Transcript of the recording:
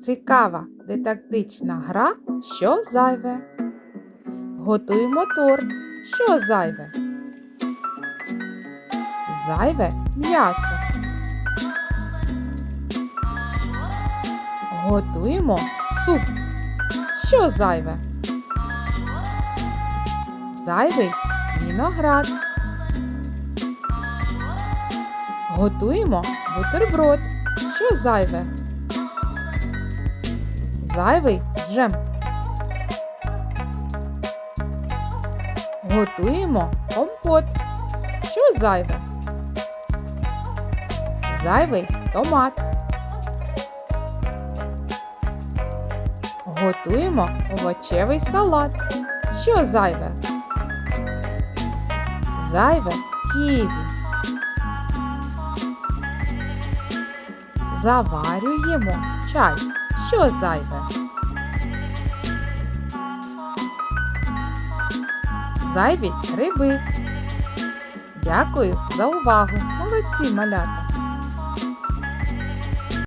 Цікава дидактична гра, що зайве. Готуємо торт. Що зайве? Зайве м'ясо. Готуємо суп. Що зайве? Зайвий віноград. Готуємо бутерброд. Що зайве? Зайвий джем. Готуємо компот. Що зайве? Зайвий томат. Готуємо овочевий салат. Що зайве? Зайве ківі. Заварюємо чай. Що зайве? Зайві гриби. Дякую за увагу. Молодці малята.